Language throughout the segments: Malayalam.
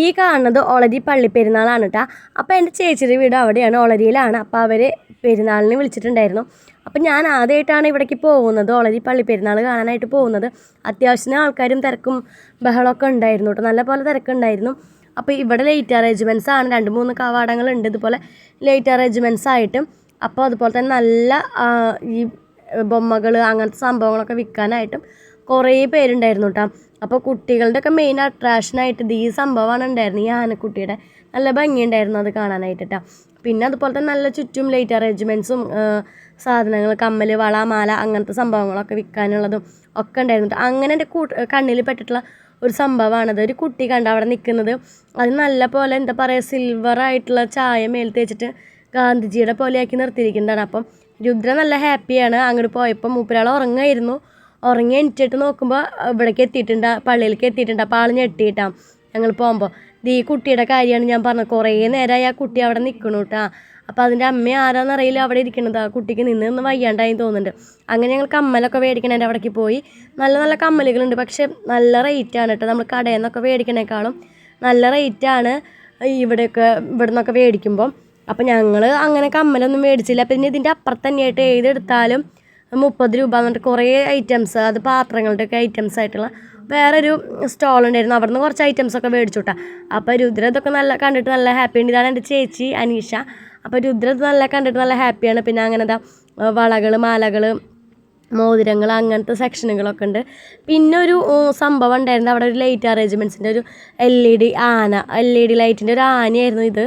ഈ കാണുന്നത് ഒളരി പള്ളിപ്പെരുന്നാളാണ് കേട്ടോ അപ്പോൾ എന്റെ ചേച്ചിയുടെ വീട് അവിടെയാണ് ഒളരിയിലാണ് അപ്പോൾ അവർ പെരുന്നാളിന് വിളിച്ചിട്ടുണ്ടായിരുന്നു. അപ്പം ഞാൻ ആദ്യമായിട്ടാണ് ഇവിടേക്ക് പോകുന്നത് ഒളരി പള്ളിപ്പെരുന്നാൾ കാണാനായിട്ട് പോകുന്നത്. അത്യാവശ്യത്തിന് ആൾക്കാരും തിരക്കും ബഹളമൊക്കെ ഉണ്ടായിരുന്നു കേട്ടോ നല്ല പോലെ തിരക്കുണ്ടായിരുന്നു. അപ്പോൾ ഇവിടെ ലേറ്റ് അറേഞ്ച്മെന്റ്സ് ആണ്. രണ്ട് മൂന്ന് കവാടങ്ങളുണ്ട്. ഇതുപോലെ ലേറ്റ് അറേഞ്ച്മെന്റ്സ് ആയിട്ടും. അപ്പോൾ അതുപോലെ തന്നെ നല്ല ഈ ബൊമ്മകൾ അങ്ങനത്തെ സംഭവങ്ങളൊക്കെ വിൽക്കാനായിട്ടും കുറേ പേരുണ്ടായിരുന്നു കേട്ടോ അപ്പോൾ കുട്ടികളുടെ ഒക്കെ മെയിൻ അട്രാക്ഷനായിട്ട് ഇത് ഈ സംഭവമാണ് ഉണ്ടായിരുന്നത്. ഈ ആനക്കുട്ടിയുടെ നല്ല ഭംഗിയുണ്ടായിരുന്നു അത് കാണാനായിട്ട് കേട്ടോ പിന്നെ അതുപോലെ തന്നെ നല്ല ചുറ്റും ലൈറ്റ് അറേഞ്ച്മെന്റ്സും സാധനങ്ങൾ കമ്മൽ വള മാല അങ്ങനത്തെ സംഭവങ്ങളൊക്കെ വിൽക്കാനുള്ളതും ഒക്കെ ഉണ്ടായിരുന്നു. അങ്ങനെ എന്റെ കൂ കണ്ണിൽ പെട്ടിട്ടുള്ള ഒരു സംഭവമാണത് ഒരു കുട്ടി കണ്ട അവിടെ നിൽക്കുന്നത്? അത് നല്ല പോലെ എന്താ പറയുക സിൽവർ ആയിട്ടുള്ള ചായ മേൽ തേച്ചിട്ട് ഗാന്ധിജിയുടെ പോലെയാക്കി നിർത്തിയിരിക്കുന്നതാണ്. അപ്പം രുദ്ര നല്ല ഹാപ്പിയാണ് അങ്ങോട്ട് പോയപ്പോൾ മൂപ്പരാൾ ഉറങ്ങായിരുന്നു. ഉറങ്ങി എണിച്ചിട്ട് നോക്കുമ്പോൾ ഇവിടേക്ക് എത്തിയിട്ടുണ്ട് പള്ളിയിലേക്ക് എത്തിയിട്ടുണ്ട്. അപ്പോൾ ആൾ ഞെട്ടിയിട്ടാണ് ഞങ്ങൾ പോകുമ്പോൾ ഈ കുട്ടിയുടെ കാര്യമാണ് ഞാൻ പറഞ്ഞത്. കുറേ നേരമായി ആ കുട്ടി അവിടെ നിൽക്കണു കേട്ടാ അപ്പോൾ അതിന്റെ അമ്മ ആരാന്നറിയില്ല അവിടെ ഇരിക്കണത്. ആ കുട്ടിക്ക് നിന്ന് നിന്ന് വയ്യാണ്ടായി തോന്നുന്നുണ്ട്. അങ്ങനെ ഞങ്ങൾ കമ്മലൊക്കെ മേടിക്കണേന്റെ അവിടേക്ക് പോയി. നല്ല നല്ല കമ്മലുകളുണ്ട്. പക്ഷേ നല്ല റേറ്റാണ് കേട്ടോ നമ്മൾ കടയിൽ നിന്നൊക്കെ മേടിക്കണേക്കാളും നല്ല റേറ്റാണ് ഇവിടെയൊക്കെ ഇവിടെ നിന്നൊക്കെ മേടിക്കുമ്പോൾ അപ്പോൾ ഞങ്ങൾ അങ്ങനെ കമ്മലൊന്നും മേടിച്ചില്ല. പിന്നെ ഇതിന്റെ അപ്പുറത്ത് തന്നെയായിട്ട് ഏതെടുത്താലും മുപ്പത് രൂപ എന്നിട്ട് കുറേ ഐറ്റംസ് അത് പാത്രങ്ങളുടെയൊക്കെ ഐറ്റംസ് ആയിട്ടുള്ള വേറെ ഒരു സ്റ്റോൾ ഉണ്ടായിരുന്നു. അവിടെ നിന്ന് കുറച്ച് ഐറ്റംസ് ഒക്കെ കേട്ടോ അപ്പോൾ രുദ്ര ഇതൊക്കെ നല്ല കണ്ടിട്ട് നല്ല ഹാപ്പി ഉണ്ട്. ഇതാണ് എന്റെ ചേച്ചി അനീഷ. അപ്പോൾ രുദ്ര നല്ല കണ്ടിട്ട് നല്ല ഹാപ്പിയാണ് പിന്നെ അങ്ങനെ എന്താ വളകൾ മാലകൾ മോതിരങ്ങൾ അങ്ങനത്തെ സെക്ഷനുകളൊക്കെ ഉണ്ട്. പിന്നെ ഒരു സംഭവം ഉണ്ടായിരുന്നു. അവിടെ ഒരു ലൈറ്റ് അറേഞ്ച്മെന്റ്സിന്റെ ഒരു എൽ ഇ ഡി ആന എൽ ഇ ഡി ലൈറ്റിന്റെ ഒരു ആനയായിരുന്നു ഇത്.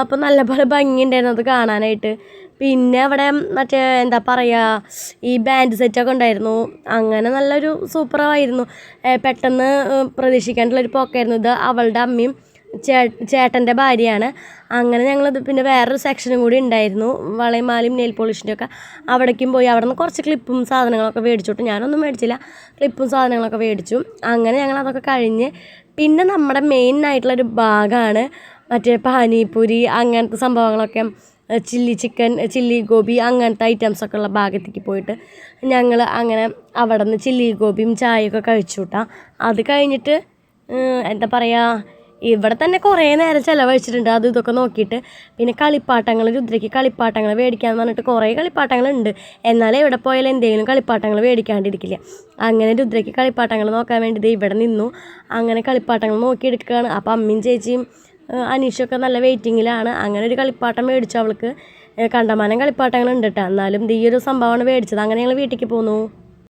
അപ്പോൾ നല്ലപോലെ ഭംഗിയുണ്ടായിരുന്നു അത് കാണാനായിട്ട്. പിന്നെ അവിടെ മറ്റേ എന്താ പറയുക ഈ ബാൻഡ് സെറ്റൊക്കെ ഉണ്ടായിരുന്നു. അങ്ങനെ നല്ലൊരു സൂപ്പറായിരുന്നു പെട്ടെന്ന് പ്രതീക്ഷിക്കാണ്ടുള്ളൊരു പോക്കായിരുന്നു ഇത്. അവളുടെ അമ്മയും ചേ ചേട്ടന്റെ ഭാര്യയാണ്. അങ്ങനെ ഞങ്ങളത് പിന്നെ വേറൊരു സെക്ഷനും കൂടി ഉണ്ടായിരുന്നു. വളയും മാലയും നെയിൽ പോളിഷിന്റെ ഒക്കെ അവിടേക്കും പോയി. അവിടെ നിന്ന് കുറച്ച് ക്ലിപ്പും സാധനങ്ങളൊക്കെ മേടിച്ചോട്ട്. ഞാനൊന്നും മേടിച്ചില്ല. ക്ലിപ്പും സാധനങ്ങളൊക്കെ മേടിച്ചു. അങ്ങനെ ഞങ്ങൾ അതൊക്കെ കഴിഞ്ഞ് പിന്നെ നമ്മുടെ മെയിൻ ആയിട്ടുള്ളൊരു ഭാഗമാണ് മറ്റേ പാനിപൂരി അങ്ങനത്തെ സംഭവങ്ങളൊക്കെ ചില്ലി ചിക്കൻ ചില്ലി ഗോബി അങ്ങനത്തെ ഐറ്റംസ് ഒക്കെ ഉള്ള ഭാഗത്തേക്ക് പോയിട്ട് ഞങ്ങൾ അങ്ങനെ അവിടെ നിന്ന് ചില്ലി ഗോപിയും ചായയൊക്കെ കഴിച്ചു കൂട്ടാം അത് കഴിഞ്ഞിട്ട് എന്താ പറയുക ഇവിടെ തന്നെ കുറേ നേരം ചിലവഴിച്ചിട്ടുണ്ട്. അത് ഇതൊക്കെ നോക്കിയിട്ട് പിന്നെ കളിപ്പാട്ടങ്ങൾ രുദ്രയ്ക്ക് കളിപ്പാട്ടങ്ങൾ മേടിക്കാൻ പറഞ്ഞിട്ട് കുറേ കളിപ്പാട്ടങ്ങളുണ്ട്. എന്നാലേ ഇവിടെ പോയാലും എന്തെങ്കിലും കളിപ്പാട്ടങ്ങൾ മേടിക്കാണ്ടിരിക്കില്ല. അങ്ങനെ രുദ്രയ്ക്ക് കളിപ്പാട്ടങ്ങൾ നോക്കാൻ വേണ്ടി ഇവിടെ നിന്നു. അങ്ങനെ കളിപ്പാട്ടങ്ങൾ നോക്കിയെടുക്കുകയാണ്. അപ്പം അമ്മയും ചേച്ചിയും അനീഷൊക്കെ നല്ല വെയിറ്റിങ്ങിലാണ്. അങ്ങനെ ഒരു കളിപ്പാട്ടം മേടിച്ചു അവൾക്ക്. കണ്ടമാനം കളിപ്പാട്ടങ്ങളുണ്ട് കേട്ടോ. എന്നാലും ഈ ഒരു സംഭവമാണ് മേടിച്ചത്. അങ്ങനെ ഞങ്ങൾ വീട്ടിലേക്ക് പോന്നു.